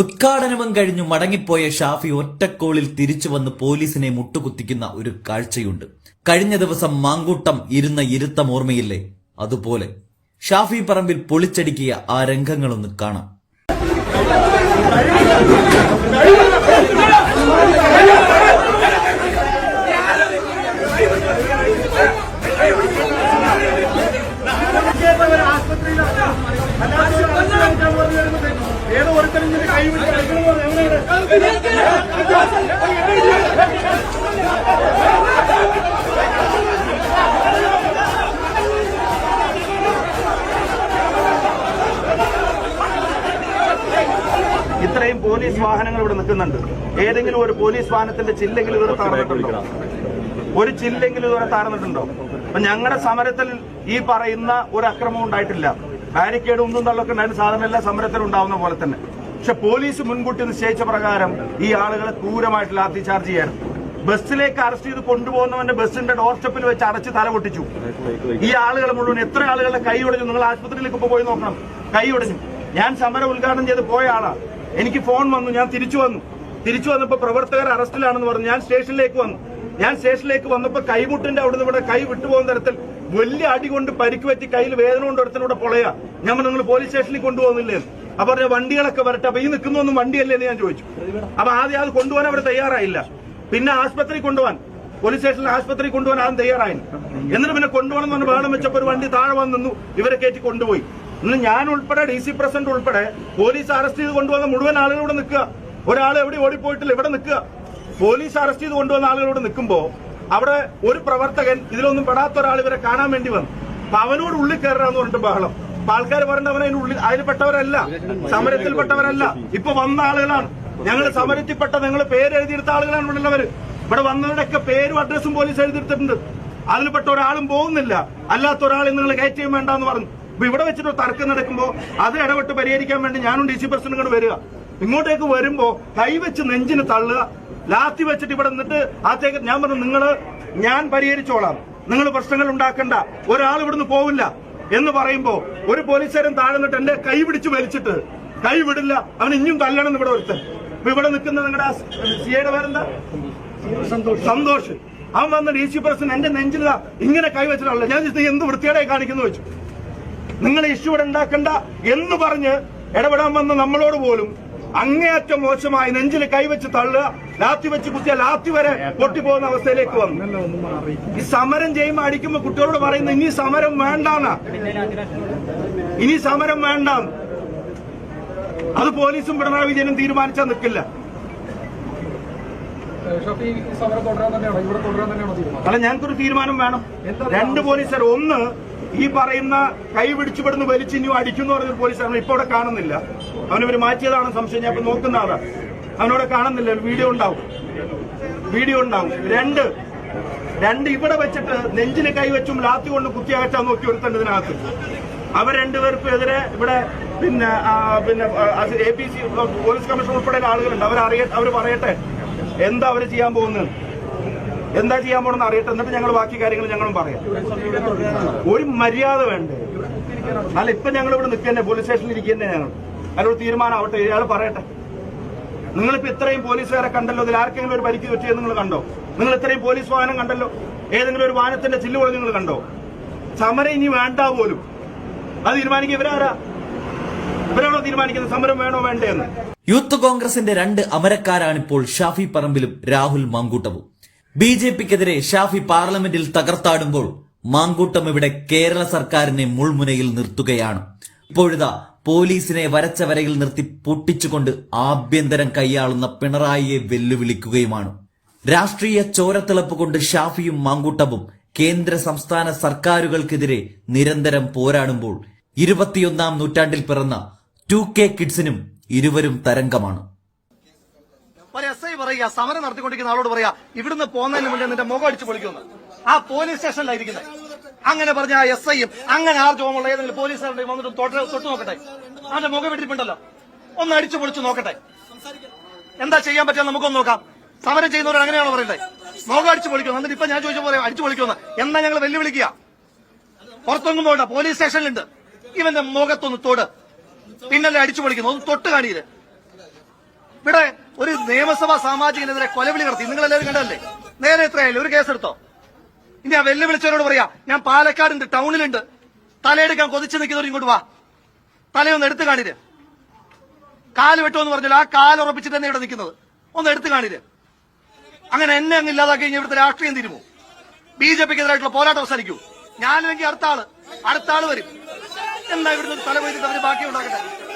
ഉദ്ഘാടനവും കഴിഞ്ഞു മടങ്ങിപ്പോയ ഷാഫി ഒറ്റക്കോളിൽ തിരിച്ചു വന്ന് പോലീസിനെ മുട്ടുകുത്തിക്കുന്ന ഒരു കാഴ്ചയുണ്ട്. കഴിഞ്ഞ ദിവസം മാങ്കൂട്ടം ഇരുന്ന ഇരുത്തം ഓർമ്മയില്ലേ? അതുപോലെ. ഷാഫി പറമ്പിൽ പൊളിച്ചടിക്കിയ ആ രംഗങ്ങളൊന്ന് കാണാം ഏതോ ഒരുത്തരും ഇങ്ങനെ കൈ പിടിച്ച് കളിക്കണമെന്ന് പറഞ്ഞു. എവിടെയാണ്? ഇത്രയും പോലീസ് വാഹനങ്ങൾ ഇവിടെ നിൽക്കുന്നുണ്ട്. ഏതെങ്കിലും ഒരു പോലീസ് വാഹനത്തിന്റെ ചില്ലെങ്കിലും ഇവിടെ താഴ്ന്നിട്ടുണ്ടോ ഒരു ചില്ലെങ്കിലും ഇവിടെ താഴ്ന്നിട്ടുണ്ടോ അപ്പൊ ഞങ്ങളുടെ സമരത്തിൽ ഈ പറയുന്ന ഒരു അക്രമം ഉണ്ടായിട്ടില്ല. ബാരിക്കേഡ് ഒന്നും തള്ളൊക്കെ ഉണ്ടായിരുന്നു സാധാരണ എല്ലാ സമരത്തിലും ഉണ്ടാവുന്ന പോലെ തന്നെ. പക്ഷെ പോലീസ് മുൻകൂട്ടി നിശ്ചയിച്ച പ്രകാരം ഈ ആളുകളെ ക്രൂരമായിട്ട് ലാത്തി ചാർജ് ചെയ്യാൻ. ബസ്സിലേക്ക് അറസ്റ്റ് ചെയ്ത് കൊണ്ടുപോകുന്നവന്റെ ബസ്സിന്റെ ഡോർ സ്റ്റെപ്പിൽ വെച്ച് അടച്ച് തല പൊട്ടിച്ചു. ഈ ആളുകൾ മുഴുവൻ എത്ര ആളുകളുടെ കൈ ഒടിഞ്ഞു? നിങ്ങൾ ആശുപത്രിയിലേക്ക് പോയി നോക്കണം. കൈ ഒടിഞ്ഞു. ഞാൻ സമരം ഉദ്ഘാടനം ചെയ്ത് പോയ ആളാണ് എനിക്ക് ഫോൺ വന്നു. ഞാൻ തിരിച്ചു വന്നു. തിരിച്ചു വന്നപ്പോ പ്രവർത്തകർ അറസ്റ്റിലാണെന്ന് പറഞ്ഞു. ഞാൻ സ്റ്റേഷനിലേക്ക് വന്നു. ഞാൻ സ്റ്റേഷനിലേക്ക് വന്നപ്പോ കൈമുട്ടിന്റെ അവിടുന്ന് ഇവിടെ കൈ വിട്ടുപോകുന്ന തരത്തിൽ വലിയ അടി കൊണ്ട് പരിക്ക് പറ്റി കയ്യിൽ വേദന കൊണ്ട് ഒരുത്തനൂടെ പൊളയാ. ഞാൻ നിങ്ങൾ പോലീസ് സ്റ്റേഷനിൽ കൊണ്ടുപോകുന്നില്ലേ? അപ്പൊ പറഞ്ഞ വണ്ടികളൊക്കെ വരട്ടെ. അപ്പൊ ഈ നിൽക്കുന്നൊന്നും വണ്ടിയല്ലേ എന്ന് ഞാൻ ചോദിച്ചു. അപ്പൊ ആദ്യം അത് കൊണ്ടുപോകാൻ അവിടെ തയ്യാറായില്ല. പിന്നെ ആസ്പത്രി കൊണ്ടുപോകാൻ പോലീസ് സ്റ്റേഷനിൽ ആസ്പത്രി കൊണ്ടുപോകാൻ ആദ്യം തയ്യാറായില്ല എന്നിട്ട് പിന്നെ കൊണ്ടുപോകണം എന്ന് പറഞ്ഞ് ബഹളം വെച്ചപ്പോ ഒരു വണ്ടി താഴെ വന്നു നിന്നു. ഇവരെ കയറ്റി കൊണ്ടുപോയി. ഇന്ന് ഞാൻ ഉൾപ്പെടെ ഡി സി പ്രസിഡന്റ് ഉൾപ്പെടെ പോലീസ് അറസ്റ്റ് ചെയ്ത് കൊണ്ടുവന്ന മുഴുവൻ ആളുകളോട് നിൽക്കുക. ഒരാൾ എവിടെ ഓടിപ്പോയിട്ടില്ല ഇവിടെ നിൽക്കുക. പോലീസ് അറസ്റ്റ് ചെയ്ത് കൊണ്ടുവന്ന ആളുകളോട് നിൽക്കുമ്പോൾ നിൽക്കുമ്പോ അവിടെ ഒരു പ്രവർത്തകൻ ഇതിലൊന്നും പെടാത്ത ഒരാൾ ഇവരെ കാണാൻ വേണ്ടി വന്നു. അപ്പൊ അവനോട് ഉള്ളിൽ കയറാന്ന് പറഞ്ഞിട്ട് ബഹളം. ആൾക്കാർ പറഞ്ഞ അവനെ ഉള്ളിൽ അതിൽപ്പെട്ടവരല്ല. സമരത്തിൽപ്പെട്ടവരല്ല. ഇപ്പൊ വന്ന ആളുകളാണ്. ഞങ്ങൾ സമരത്തിൽപ്പെട്ട നിങ്ങൾ പേര് എഴുതിയെടുത്ത ആളുകളാണ് ഇവിടെ ഉള്ളവര് ഇവിടെ വന്നവരുടെയൊക്കെ പേരും അഡ്രസ്സും പോലീസ് എഴുതിയെടുത്തിട്ടുണ്ട്. അതിൽപ്പെട്ട ഒരാളും പോകുന്നില്ല. അല്ലാത്ത ഒരാളെ നിങ്ങൾ കയറ്റുകയും വേണ്ടെന്ന് പറഞ്ഞു. അപ്പൊ ഇവിടെ വെച്ചിട്ട് തർക്കം നടക്കുമ്പോൾ അത് ഇടപെട്ട് പരിഹരിക്കാൻ വേണ്ടി ഞാനും ഡി സി പ്രസിഡന്റ് വരിക. ഇങ്ങോട്ടേക്ക് വരുമ്പോ കൈവച്ച് നെഞ്ചിന് തള്ളുക. ലാത്തി വെച്ചിട്ട് ഇവിടെ നിന്നിട്ട് ആത്തേക്ക് ഞാൻ പറഞ്ഞു നിങ്ങൾ ഞാൻ പരിഹരിച്ചോളാം. നിങ്ങൾ പ്രശ്നങ്ങൾ ഉണ്ടാക്കണ്ട. ഒരാൾ ഇവിടുന്ന് പോവില്ല. എന്ന് പറയുമ്പോ ഒരു പോലീസുകാരൻ താഴെ നിന്നിട്ട് എന്റെ കൈ പിടിച്ച് വലിച്ചിട്ട് കൈ വിടില്ല അവൻ ഇനിയും തല്ലണം ഇവിടെ ഒരുത്തൻ. അപ്പൊ ഇവിടെ നിൽക്കുന്ന നിങ്ങളുടെ സിയുടെ പേരെന്താ? സന്തോഷ്. അവൻ വന്ന ഡി സി പ്രസിഡന്റ് എന്റെ നെഞ്ചില്ല ഇങ്ങനെ കൈവച്ചിട്ടുള്ള ഞാൻ ചോദിച്ചു, "നീ എന്ത് വൃത്തിയുടെ കാണിക്കുന്നു? വെച്ചു നിങ്ങൾ ഇഷ്യൂ ഇവിടെ ഉണ്ടാക്കണ്ട എന്ന് പറഞ്ഞ് ഇടപെടാൻ വന്ന നമ്മളോട് പോലും അങ്ങേയറ്റം മോശമായി നെഞ്ചിൽ കൈവച്ച് തള്ളുക ലാത്തി വെച്ച് കുത്തിയ ലാത്തി വരെ പൊട്ടിപ്പോകുന്ന അവസ്ഥയിലേക്ക് വന്നു. ഈ സമരം ചെയ്യുമ്പോൾ അടിക്കുമ്പോൾ കുട്ടികളോട് പറയുന്നത് ഇനി സമരം വേണ്ടാന്നാ. ഇനി സമരം വേണ്ട അത് പോലീസും പിണറായി വിജയനും തീരുമാനിച്ചാൽ നിൽക്കില്ല ഇവിടെ അല്ല ഞങ്ങൾക്കൊരു തീരുമാനം വേണം. രണ്ട് പോലീസുകാർ. ഒന്ന് ഈ പറയുന്ന കൈ പിടിച്ചുപെടുന്ന് വലിച്ചിഞ്ഞു അടിക്കുന്നു പറഞ്ഞൊരു പോലീസുകാരൻ ഇപ്പൊ അവിടെ കാണുന്നില്ല. അവനവര് മാറ്റിയതാണ് സംശയം. ഞാൻ ഇപ്പൊ നോക്കുന്ന ആളാ. അവനവിടെ കാണുന്നില്ല വീഡിയോ ഉണ്ടാവും. വീഡിയോ ഉണ്ടാവും. രണ്ട് രണ്ട് ഇവിടെ വെച്ചിട്ട് നെഞ്ചിന് കൈവച്ചും ലാത്തി കൊണ്ട് കുത്തിയകറ്റാൻ നോക്കി ഒരുത്തണ്ട് ഇതിനകത്ത് അവർ രണ്ടുപേർക്കും എതിരെ ഇവിടെ പിന്നെ പിന്നെ A P C police commission ഉൾപ്പെടെ ആളുകളുണ്ട്. അവർ അറിയ അവർ പറയട്ടെ എന്താ അവർ ചെയ്യാൻ പോകുന്നത്? എന്താ ചെയ്യാൻ പോണെന്ന് അറിയട്ടെ. എന്നിട്ട് ഞങ്ങൾ ബാക്കി കാര്യങ്ങൾ ഞങ്ങളും പറയാം. ഒരു മര്യാദ വേണ്ടേ? അല്ല ഇപ്പൊ ഞങ്ങൾ ഇവിടെ നിൽക്കന്നെ പോലീസ് സ്റ്റേഷനിൽ ഇരിക്കന്നെ ഞങ്ങൾ. തീരുമാനം തീരുമാനമാവട്ടെ ഇയാൾ പറയട്ടെ. നിങ്ങളിപ്പോ ഇത്രയും പോലീസുകാരെ കണ്ടല്ലോ അതിൽ ആർക്കെങ്കിലും ഒരു പരിക്ക് പറ്റിയത് നിങ്ങൾ കണ്ടോ? നിങ്ങൾ ഇത്രയും പോലീസ് വാഹനം കണ്ടല്ലോ ഏതെങ്കിലും ഒരു വാഹനത്തിന്റെ ചില്ലുകൾ നിങ്ങൾ കണ്ടോ? സമരം ഇനി വേണ്ട പോലും. അത് തീരുമാനിക്കുക ഇവരാരാ? ഇവരാണോ തീരുമാനിക്കുന്നത്? സമരം വേണോ വേണ്ടെന്ന്? യൂത്ത് കോൺഗ്രസിന്റെ രണ്ട് അമരക്കാരാണിപ്പോൾ ഷാഫി പറമ്പിലും രാഹുൽ മാങ്കൂട്ടവും. ബി ജെ പിക്കെതിരെ ഷാഫി പാർലമെന്റിൽ തകർത്താടുമ്പോൾ മാങ്കൂട്ടം ഇവിടെ കേരള സർക്കാരിനെ മുൾമുനയിൽ നിർത്തുകയാണ്. ഇപ്പോഴിതാ പോലീസിനെ വരച്ച വരയിൽ നിർത്തി പൊട്ടിച്ചുകൊണ്ട് ആഭ്യന്തരം കൈയാളുന്ന പിണറായിയെ വെല്ലുവിളിക്കുകയുമാണ്. രാഷ്ട്രീയ ചോരത്തിളപ്പ് കൊണ്ട് ഷാഫിയും മാങ്കൂട്ടവും കേന്ദ്ര സംസ്ഥാന സർക്കാരുകൾക്കെതിരെ നിരന്തരം പോരാടുമ്പോൾ ഇരുപത്തിയൊന്നാം നൂറ്റാണ്ടിൽ പിറന്ന ടു കെ കിഡ്സിനും ഇരുവരും തരംഗമാണ്. സമരം നടത്തിക്കൊണ്ടിരിക്കുന്ന ആളോട് പറയാ ഇവിടുന്ന് പോകുന്നതിന് മുന്നേ നിന്റെ മുഖം അടിച്ചു പൊളിക്കുന്നു ആ പോലീസ് സ്റ്റേഷനിലായിരിക്കുന്നത് അങ്ങനെ പറഞ്ഞ ആ എസ് ഐയും അങ്ങനെ ആർജവമുള്ള ഏതെങ്കിലും പോലീസുകാരുടെ വന്നിട്ട് തൊട്ട് നോക്കട്ടെ. അവന്റെ മുഖം വെട്ടിരിപ്പുണ്ടല്ലോ ഒന്ന് അടിച്ചു പൊളിച്ചു നോക്കട്ടെ. എന്താ ചെയ്യാൻ പറ്റുക നമുക്കൊന്ന് നോക്കാം. സമരം ചെയ്യുന്നവർ അങ്ങനെയാണോ പറയണ്ടേ? മുഖം അടിച്ചു പൊളിക്കുന്നു. എന്നിട്ട് ഇപ്പൊ ഞാൻ ചോദിച്ച പോലെ അടിച്ചു പൊളിക്കുമെന്ന് എന്നാ ഞങ്ങൾ വെല്ലുവിളിക്കുക? പുറത്തൊന്നും പോകണ്ട പോലീസ് സ്റ്റേഷനിലുണ്ട്. ഇവന്റെ മുഖത്തൊന്ന് തൊട്. പിന്നല്ലേ അടിച്ചു പൊളിക്കുന്നു ഒന്ന് തൊട്ട് കാണിയത് ഇവിടെ ഒരു നിയമസഭാ സാമാജികനെതിരെ കൊലവിളി നടത്തി. നിങ്ങൾ എല്ലാവരും കണ്ടല്ലേ നേരെ എത്രയായാലും ഒരു കേസെടുത്തോ? ഇനി ആ വെല്ലുവിളിച്ചവരോട് പറയാ ഞാൻ പാലക്കാടുണ്ട് ടൗണിലുണ്ട്. തലയെടുക്കാൻ കൊതിച്ചു നിൽക്കുന്നവർ ഇങ്ങോട്ട് വാ. തലയൊന്ന് എടുത്തു കാണിര്. കാൽ വെട്ടോ എന്ന് പറഞ്ഞല്ലോ ആ കാൽ ഉറപ്പിച്ചിട്ട് തന്നെ ഇവിടെ നിൽക്കുന്നത്. ഒന്ന് എടുത്തു കാണിര്. അങ്ങനെ എന്നെ അങ്ങ് ഇല്ലാതാക്കി ഇവിടുത്തെ രാഷ്ട്രീയം തിരുമോ? ബി ജെ പിക്ക് എതിരായിട്ടുള്ള പോരാട്ടം അവസാനിക്കൂ. ഞാനില്ലെങ്കിൽ അടുത്ത ആൾ അടുത്ത ആൾ വരും. എന്താ ഇവിടുന്ന് തല പോയിട്ട് അവർ ബാക്കി ഉണ്ടാക്കട്ടെ